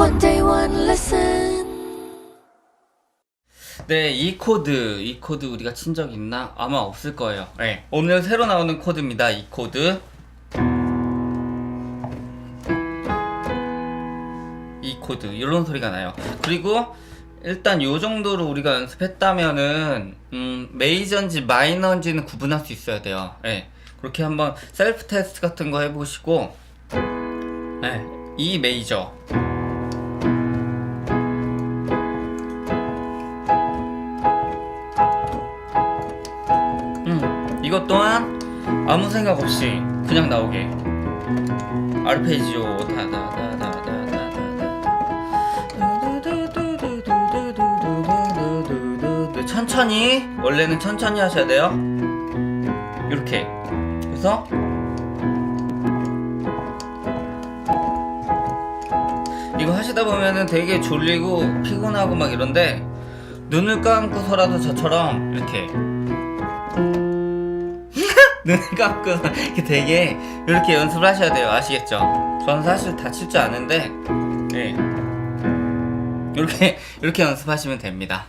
One day one lesson. 네, 이 코드, 이 코드 우리가 친 적 있나? 아마 없을 거예요. 네, 오늘 새로 나오는 코드입니다. 이 코드. 이 코드, 이런 소리가 나요. 그리고 일단 요 정도로 우리가 연습했다면은 음, 메이저인지 마이너인지는 구분할 수 있어야 돼요. 네, 그렇게 한번 셀프 테스트 같은 거 해보시고, 네, 이 메이저. 이것 또한 아무 생각 없이 그냥 나오게. 아르페지오 다다다다다다다다 네, 천천히. 원래는 천천히 하셔야 돼요. 이렇게. 그래서 이거 하시다 보면 되게 졸리고 피곤하고 막 이런데 눈을 감고서라도 저처럼 이렇게 눈을 감고 이렇게 되게 이렇게 연습을 하셔야 돼요. 아시겠죠? 저는 사실 다칠 줄 아는데 예 이렇게 이렇게 연습하시면 됩니다